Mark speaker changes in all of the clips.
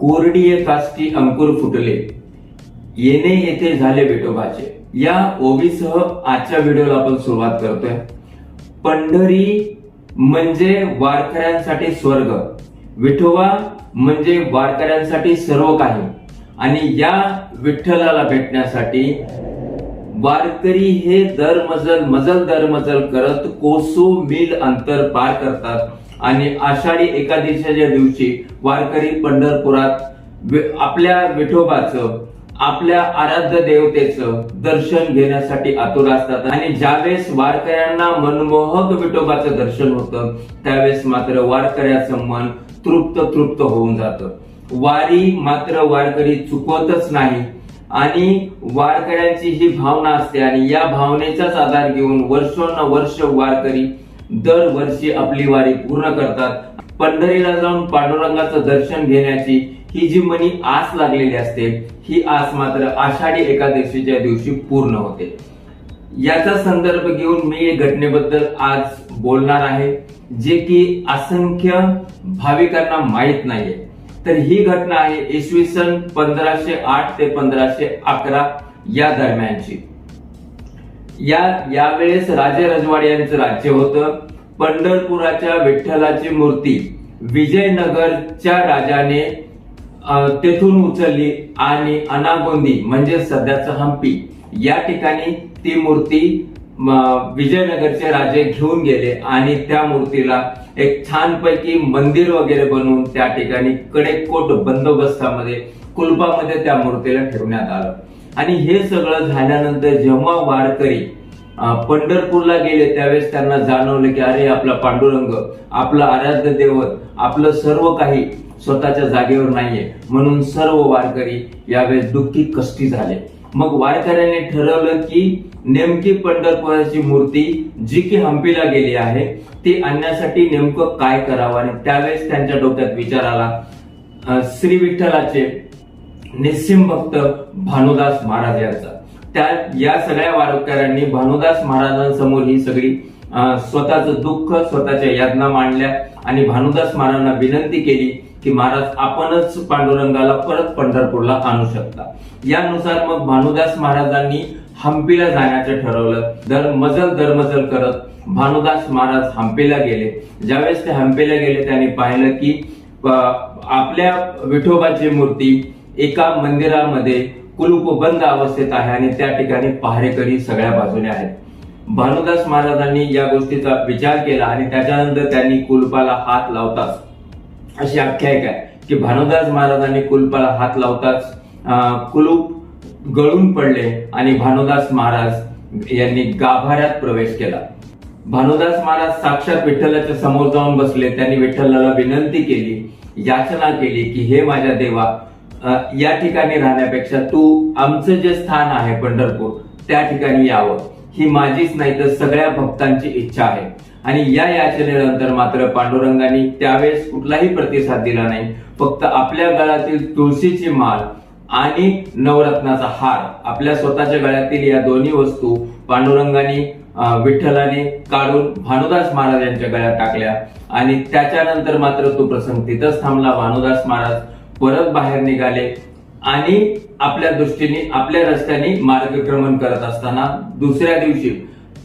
Speaker 1: कोरडीये काष्टी अंकुर फुटले. येणे येथे झाले विठोबाचे या ओबीसह आजच्या व्हिडिओला आपण सुरुवात करतोय. पंढरी म्हणजे वारकऱ्यांसाठी स्वर्ग. विठोबा म्हणजे वारकऱ्यांसाठी सर्व काही. आणि या विठ्ठलाला भेटण्यासाठी वारकरी हे दर मजल मजल दर मजल करत कोसो मिल अंतर पार करतात. आणि आषाढी एकादशीच्या दिवशी वारकरी पंढरपुरात आपल्या विठोबाचं आपल्या आराध्य देवतेचं दर्शन घेण्यासाठी आतुर असतात. आणि ज्यावेळेस वारकऱ्यांना मनमोहक विठोबाचं दर्शन होतं त्यावेळेस मात्र वारकऱ्याचं मन तृप्त तृप्त होऊन जातं. वारी मात्र वारकरी चुकवतच नाही आणि वारकऱ्यांची ही भावना असते आणि या भावनेचाच आधार घेऊन वर्षोनवर्ष वारकरी दरवर्षी आपली वारी पूर्ण करतात. पंढरीला जाऊन पांडुरंगाचं दर्शन घेण्याची ही जी मनी आस लागलेली असते ही आस मात्र आषाढी एकादशीच्या दिवशी पूर्ण होते. याचा संदर्भ घेऊन मी या घटनेबद्दल आज बोलणार आहे जे की असंख्य भाविकांना माहीत नाहीये. तर ही घटना आहे इसवी सन पंधराशे आठ ते पंधराशे अकरा या दरम्यानची. या यावेळेस राजे रजवाडे राज्य होतं. पंढरपुराच्या विठ्ठलाची मूर्ती विजयनगरच्या राजाने तेथून उचलली आणि अनागोंदी म्हणजे सध्याचं हम्पी या ठिकाणी ती मूर्ती विजयनगरचे राजे घेऊन गेले आणि त्या मूर्तीला एक छानपैकी मंदिर वगैरे बनवून त्या ठिकाणी कडेकोट बंदोबस्तामध्ये कुलपामध्ये त्या मूर्तीला ठेवण्यात आलं. आणि हे सगळं झाल्यानंतर जेव्हा वारकरी पंढरपूरला गेले त्यावेळेस त्यांना जाणवलं की अरे आपला पांडुरंग आपलं आराध्य देवत आपलं सर्व काही स्वतःच्या जागेवर नाहीये. म्हणून सर्व वारकरी यावेळेस दुःखी कष्टी झाले. मग वारकऱ्यांनी ठरवलं की नेमकी पंढरपुराची मूर्ती जी की हम्पीला गेली आहे ती आणण्यासाठी नेमकं काय करावं? आणि त्यावेळेस त्यांच्या डोक्यात विचार आला. श्री विठ्ठलाचे निस्सिम भक्त भानुदास महाराज यांचा. त्या या सगळ्या वारकऱ्यांनी भानुदास महाराजांसमोर ही सगळी स्वतःच स्वतःचं दुःख स्वतःच्या यातना मांडल्या आणि भानुदास महाराजांना विनंती केली की महाराज आपणच पांडुरंगाला परत पंढरपूरला आणू शकता. यानुसार मग भानुदास महाराजांनी हम्पीला जाण्याचं ठरवलं. दर मजल दरमजल करत भानुदास महाराज हम्पीला गेले. ज्यावेळेस ते हम्पीला गेले त्यांनी पाहिलं की आपल्या विठोबाची मूर्ती एका मंदिरामध्ये कुलूप बंद अवस्थेत आहे आणि त्या ठिकाणी पहारेकरी सगळ्या बाजूने आहेत. भानुदास महाराजांनी या गोष्टीचा विचार केला आणि त्याच्यानंतर त्यांनी कुलपाला हात लावताच. अशी आख्यायिका आहे की भानुदास महाराजांनी कुलपाला हात लावताच अं, कुलूप गळून पडले आणि भानुदास महाराज यांनी गाभाऱ्यात प्रवेश केला. भानुदास महाराज साक्षात विठ्ठलाच्या समोर जाऊन बसले. त्यांनी विठ्ठलाला विनंती केली याचना केली की हे माझ्या देवा या ठिकाणी राहण्यापेक्षा तू आमचं जे स्थान आहे पंढरपूर त्या ठिकाणी यावं. ही माझीच नाही तर सगळ्या भक्तांची इच्छा आहे. आणि या याचनेनंतर मात्र पांडुरंगाने त्यावेळेस कुठलाही प्रतिसाद दिला नाही. फक्त आपल्या गळ्यातील तुळशीची माळ आणि नवरत्नाचा हार आपल्या स्वतःच्या गळ्यातील या दोन्ही वस्तू पांडुरंगाने विठ्ठलाने काढून भानुदास महाराज यांच्या गळ्यात टाकल्या. आणि त्याच्यानंतर मात्र तो प्रसंग तिथंच थांबला. भानुदास महाराज परत बाहेर निघाले आणि आपल्या दृष्टीने आपल्या रस्त्याने मार्गक्रमण करत असताना दुसऱ्या दिवशी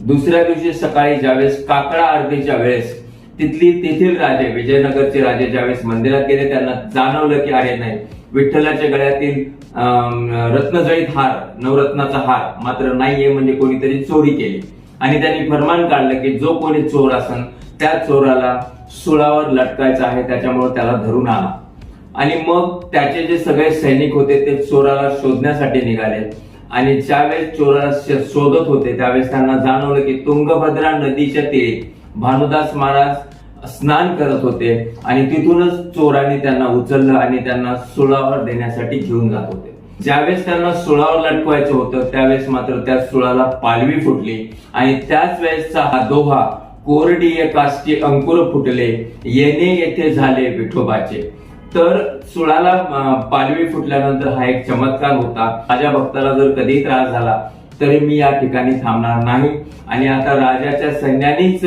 Speaker 1: दुसऱ्या दिवशी सकाळी ज्यावेळेस काकडा आरतीच्या वेळेस तिथली तेथील राजे विजयनगरचे राजे ज्यावेळेस मंदिरात गेले त्यांना जाणवलं की अरे नाही विठ्ठलाच्या गळ्यातील अं, रत्नजळीत हार नवरत्नाचा हार मात्र नाहीये म्हणजे कोणीतरी चोरी केली. आणि त्यांनी फरमान काढलं की जो कोणी चोर असन त्या चोराला सुळावर लटकायचा आहे त्याच्यामुळे त्याला धरून आला आणि मग त्याचे जे सगळे सैनिक होते ते चोराला शोधण्यासाठी निघाले. आणि ज्यावेळेस चोराला शोधत होते त्यावेळेस त्यांना जाणवलं की तुंगभद्रा नदीच्या तीरी भानुदास महाराज स्नान करत होते आणि तिथूनच चोरांनी त्यांना उचललं आणि त्यांना सुळावर देण्यासाठी घेऊन जात होते. ज्यावेळेस त्यांना सुळावर लटकवायचं होतं त्यावेळेस मात्र त्या सुळाला पालवी फुटली आणि त्याच वेळेसचा हा दोहा कोरडीय काष्टी अंकुर फुटले. येणे येथे झाले विठोबाचे. तर सुळाला पालवी फुटल्यानंतर हा एक चमत्कार होता. माझ्या भक्ताला जर कधी त्रास झाला तरी मी या ठिकाणी थांबणार नाही. आणि आता राजाच्या सैन्यानीच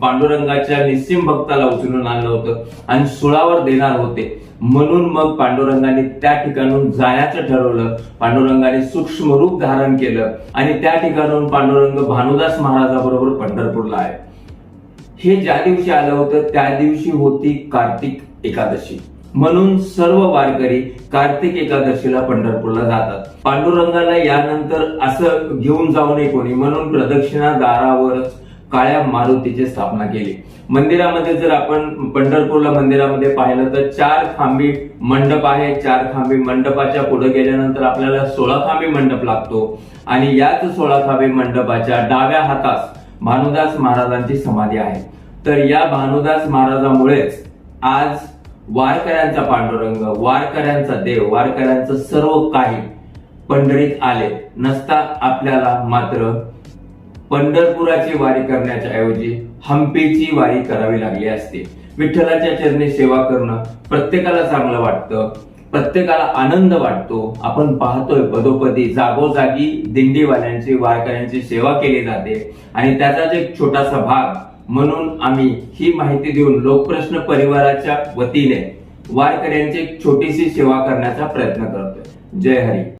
Speaker 1: पांडुरंगाच्या निस्सिम भक्ताला उचलून आणलं होतं आणि सुळावर देणार होते. म्हणून मग पांडुरंगाने त्या ठिकाणून जाण्याचं ठरवलं. पांडुरंगाने सूक्ष्म रूप धारण केलं आणि त्या ठिकाणून पांडुरंग भानुदास महाराजाबरोबर पंढरपूरला आहे हे ज्या दिवशी आलं होतं त्या दिवशी होती कार्तिक. एकादशी. म्हणून सर्व वारकरी कार्तिक एकादशीला पंढरपूरला जातात. पांडुरंगाला यानंतर असं घेऊन जाऊ नये कोणी म्हणून प्रदक्षिणा दारावरच काळ्या मारुतीची स्थापना केली. मंदिरामध्ये जर आपण पंढरपूरला मंदिरामध्ये पाहिलं तर चार खांबी मंडप आहे. चार खांबी मंडपाच्या पुढे गेल्यानंतर आपल्याला सोळा खांबी मंडप लागतो. आणि याच सोळा खांबी मंडपाच्या डाव्या हातास भानुदास महाराजांची समाधी आहे. तर या भानुदास महाराजामुळेच आज वारकऱ्यांचा पांडुरंग वारकऱ्यांचा देव वारकऱ्यांचं सर्व काही पंढरीत आले. नसता आपल्याला मात्र पंढरपुराची वारी करण्याच्या ऐवजी हंपीची वारी करावी लागली असते. विठ्ठलाच्या चरणी सेवा करणं प्रत्येकाला चांगलं वाटतं प्रत्येकाला आनंद वाटतो. आपण पाहतोय पदोपदी जागोजागी दिंडीवाल्यांची वारकऱ्यांची सेवा केली जाते. आणि त्याचाच एक छोटासा भाग म्हणून आम्ही ही माहिती देऊन लोकप्रश्न परिवाराच्या वतीने वारकऱ्यांची छोटीशी सेवा करण्याचा प्रयत्न करतोय. जय हरी.